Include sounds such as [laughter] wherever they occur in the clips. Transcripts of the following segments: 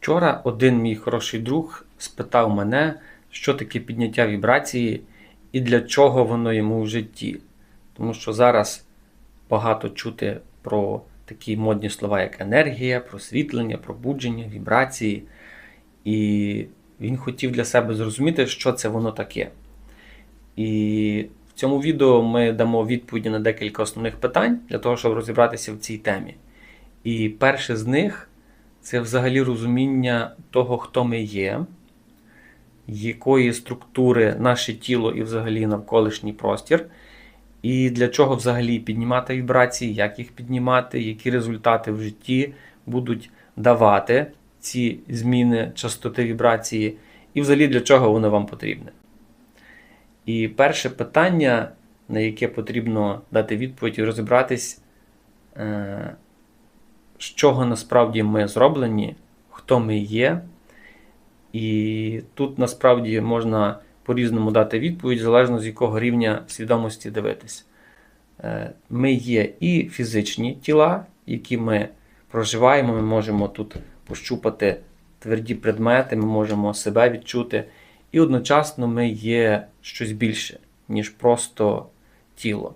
Вчора один мій хороший друг спитав мене, що таке підняття вібрації і для чого воно йому в житті. Тому що зараз багато чути про такі модні слова, як енергія, просвітлення, пробудження, вібрації. І він хотів для себе зрозуміти, що це воно таке. І в цьому відео ми дамо відповіді на декілька основних питань для того, щоб розібратися в цій темі. І перше з них це взагалі розуміння того, хто ми є, якої структури наше тіло і взагалі навколишній простір, і для чого взагалі піднімати вібрації, як їх піднімати, які результати в житті будуть давати ці зміни частоти вібрації, і взагалі для чого воно вам потрібне. І перше питання, на яке потрібно дати відповідь і розібратись, е, з чого насправді ми зроблені, хто ми є. І тут насправді можна по-різному дати відповідь, залежно з якого рівня свідомості дивитись. Е, Ми є і фізичні тіла, які ми проживаємо, ми можемо тут пощупати тверді предмети, ми можемо себе відчути. І одночасно ми є щось більше, ніж просто тіло.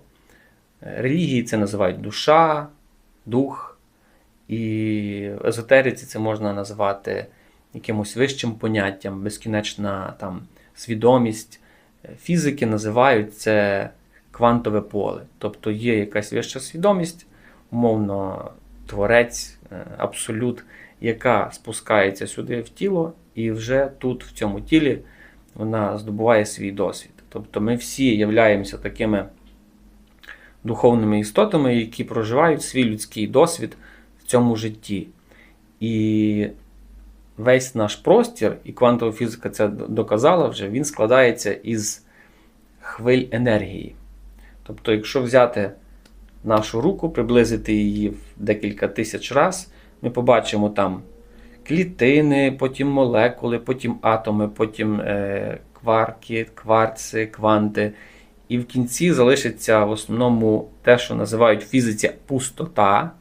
Е, Релігії це називають душа, дух. І в езотериці це можна назвати якимось вищим поняттям, безкінечна там свідомість. Фізики називають це квантове поле. Тобто є якась вища свідомість, умовно, творець, е, абсолют, яка спускається сюди в тіло, і вже тут, в цьому тілі, вона здобуває свій досвід. Тобто ми всі являємося такими духовними істотами, які проживають свій людський досвід в цьому житті. І весь наш простір, і квантова фізика це доказала вже, він складається із хвиль енергії. Тобто, якщо взяти нашу руку, приблизити її в декілька тисяч разів, ми побачимо там клітини, потім молекули, потім атоми, потім е, кварки, кварци, кванти. І в кінці залишиться в основному те, що називають фізиці пустота.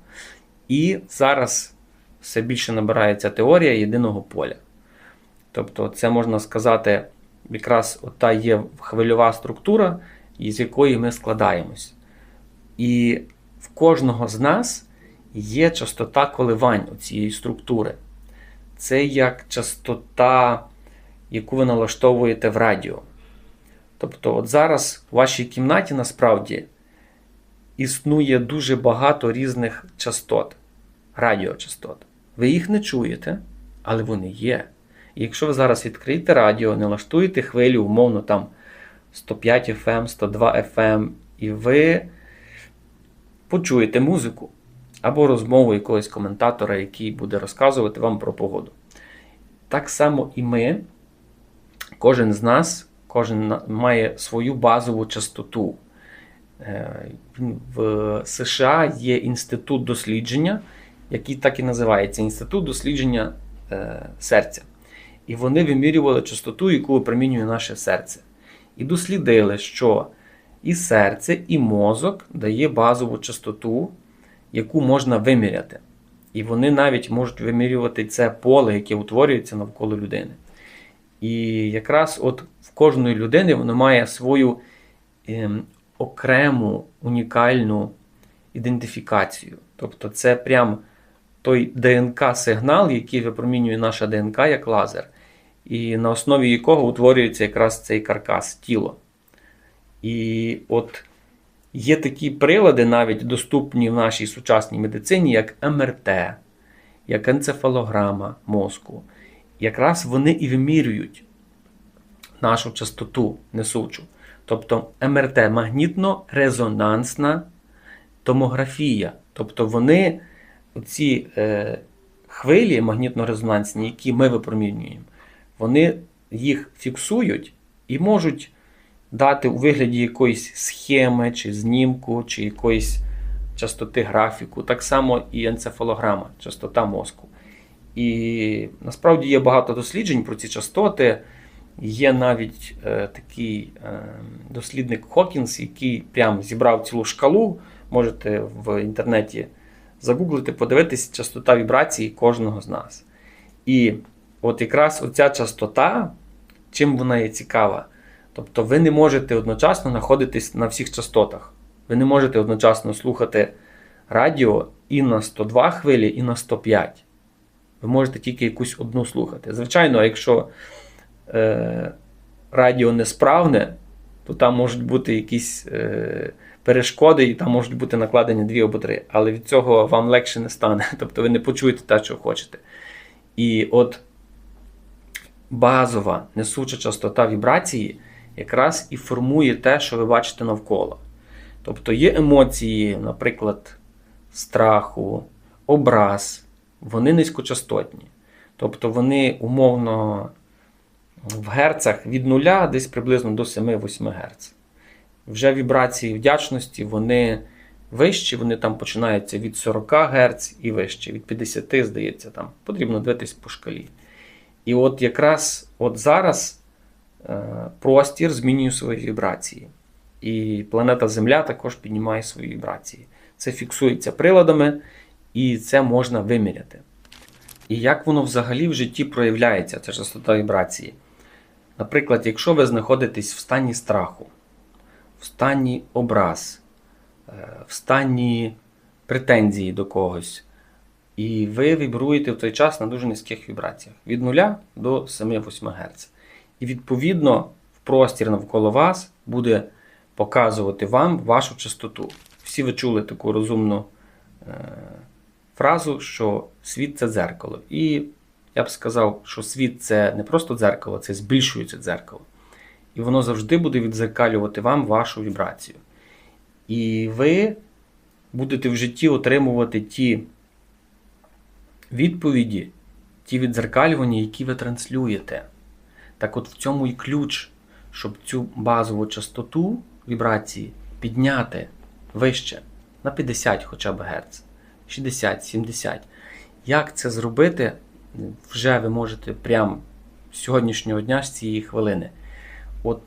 І зараз все більше набирається теорія єдиного поля. Тобто, це можна сказати, якраз ота є хвильова структура, із якої ми складаємось. І в кожного з нас є частота коливань цієї структури. Це як частота, яку ви налаштовуєте в радіо. Тобто, от зараз у вашій кімнаті насправді існує дуже багато різних частот, радіочастот. Ви їх не чуєте, але вони є. І якщо ви зараз відкриєте радіо, налаштуєте хвилю, умовно там 105 FM, 102 FM, і ви почуєте музику або розмову якогось коментатора, який буде розказувати вам про погоду. Так само і ми, кожен з нас, кожен має свою базову частоту. Е, в США є інститут дослідження, який так і називається Інститут дослідження е, серця. І вони вимірювали частоту, яку випромінює наше серце. І дослідили, що і серце, і мозок дає базову частоту, яку можна виміряти. І вони навіть можуть вимірювати це поле, яке утворюється навколо людини. І якраз от в кожної людини воно має свою ем, окрему унікальну ідентифікацію. Тобто це прям той ДНК-сигнал, який випромінює наша ДНК як лазер, і на основі якого утворюється якраз цей каркас тіло. І от є такі прилади, навіть доступні в нашій сучасній медицині, як МРТ, як енцефалограма мозку. Якраз вони і вимірюють нашу частоту несучу. Тобто МРТ магнітно-резонансна томографія. Тобто вони, ці е, хвилі магнітно-резонансні, які ми випромінюємо, вони їх фіксують і можуть дати у вигляді якоїсь схеми, чи знімку, чи якоїсь частоти графіку. Так само і енцефалограма, частота мозку. І насправді є багато досліджень про ці частоти. Є навіть е, такий е, дослідник Хокінс, який прям зібрав цілу шкалу. Можете в інтернеті загуглити, подивитись частота вібрації кожного з нас. І от якраз оця частота, чим вона є цікава. Тобто ви не можете одночасно знаходитись на всіх частотах. Ви не можете одночасно слухати радіо і на 102 хвилі, і на 105. Ви можете тільки якусь одну слухати. Звичайно, якщо е, радіо несправне, то там можуть бути якісь е, перешкоди, і там можуть бути накладені дві або три. Але від цього вам легше не стане. [laughs] Тобто ви не почуєте те, що хочете. І от базова несуча частота вібрації якраз і формує те, що ви бачите навколо. Тобто є емоції, наприклад, страху, образ, вони низькочастотні. Тобто вони умовно в герцах від 0 десь приблизно до 7-8 Гц. Вже вібрації вдячності вони вищі, вони там починаються від 40 Гц і вище, від 50, здається, там потрібно дивитись по шкалі. І от якраз от зараз е, простір змінює свої вібрації. І планета Земля також піднімає свої вібрації. Це фіксується приладами, і це можна виміряти. І як воно взагалі в житті проявляється, ця частота вібрації? Наприклад, якщо ви знаходитесь в стані страху, в стані образ, е, в стані претензії до когось, і ви вібруєте в той час на дуже низьких вібраціях від 0 до 7-8 Гц. І відповідно в простір навколо вас буде показувати вам вашу частоту. Всі ви чули таку розумну е, фразу, що світ це дзеркало. І я б сказав, що світ це не просто дзеркало, це збільшується дзеркало. І воно завжди буде відзеркалювати вам вашу вібрацію. І ви будете в житті отримувати ті відповіді, ті відзеркалювання, які ви транслюєте. Так от в цьому і ключ, щоб цю базову частоту вібрації підняти вище на 50 хоча б Гц, 60, 70. Як це зробити, вже ви можете прямо з сьогоднішнього дня, з цієї хвилини. От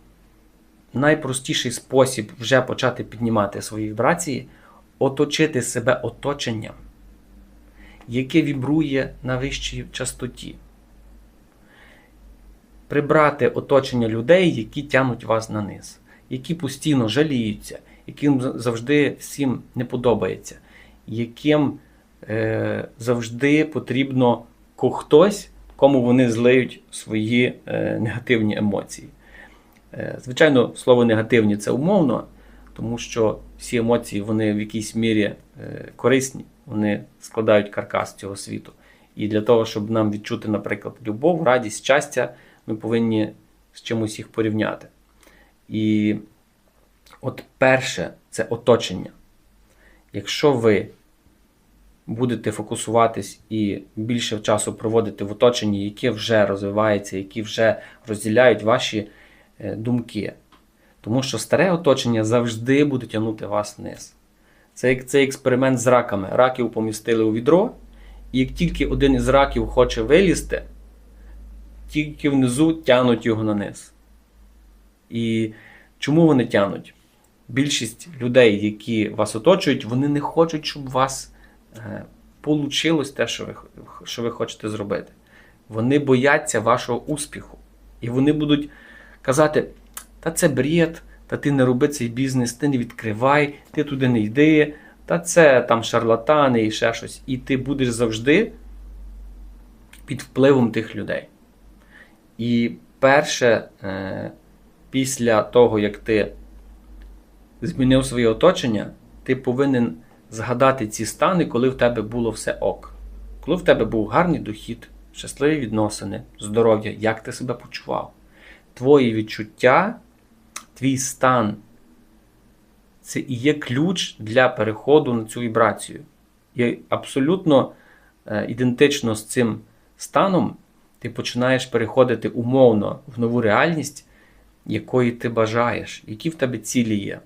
найпростіший спосіб вже почати піднімати свої вібрації оточити себе оточенням, яке вібрує на вищій частоті. Прибрати оточення людей, які тянуть вас на низ, які постійно жаліються, яким завжди всім не подобається, яким е, завжди потрібно хтось, кому вони злиють свої е, негативні емоції. Е, звичайно, слово негативні це умовно, тому що всі емоції вони в якійсь мірі е, корисні, вони складають каркас цього світу. І для того, щоб нам відчути, наприклад, любов, радість, щастя, ми повинні з чимось їх порівняти. І от перше це оточення. Якщо ви будете фокусуватись і більше часу проводити в оточенні, яке вже розвивається, які вже розділяють ваші е, думки. Тому що старе оточення завжди буде тягнути вас вниз. Це як цей експеримент з раками. Раків помістили у відро, і як тільки один із раків хоче вилізти, тільки внизу тянуть його на низ. І чому вони тянуть? Більшість людей, які вас оточують, вони не хочуть, щоб вас получилось те, що ви, що ви хочете зробити. Вони бояться вашого успіху. І вони будуть казати, та це бред, та ти не роби цей бізнес, ти не відкривай, ти туди не йди, та це там шарлатани і ще щось. І ти будеш завжди під впливом тих людей. І перше, е, після того, як ти змінив своє оточення, ти повинен згадати ці стани, коли в тебе було все ок. Коли в тебе був гарний дохід, щасливі відносини, здоров'я, як ти себе почував. Твої відчуття, твій стан це і є ключ для переходу на цю вібрацію. І абсолютно е, ідентично з цим станом ти починаєш переходити умовно в нову реальність, якої ти бажаєш, які в тебе цілі є.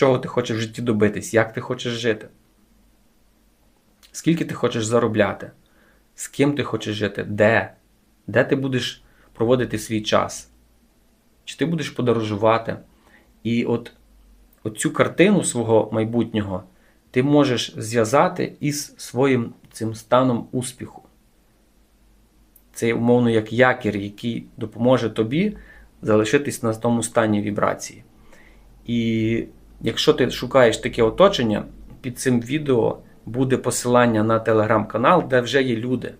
Чого ти хочеш в житті добитись, як ти хочеш жити? Скільки ти хочеш заробляти? З ким ти хочеш жити? Де? Де ти будеш проводити свій час? Чи ти будеш подорожувати? І от оцю картину свого майбутнього ти можеш зв'язати із своїм цим станом успіху. Це умовно як якір, який допоможе тобі залишитись на тому стані вібрації. І якщо ти шукаєш таке оточення, під цим відео буде посилання на телеграм-канал, де вже є люди,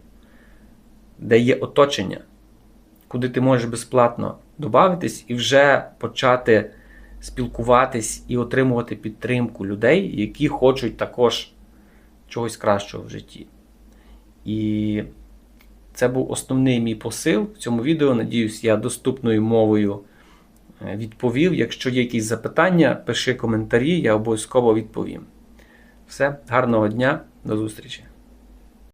де є оточення, куди ти можеш безплатно додатись і вже почати спілкуватись і отримувати підтримку людей, які хочуть також чогось кращого в житті. І це був основний мій посил в цьому відео. Надіюсь, я доступною мовою відповів. Якщо є якісь запитання, пиши коментарі, я обов'язково відповім. Все, гарного дня, до зустрічі!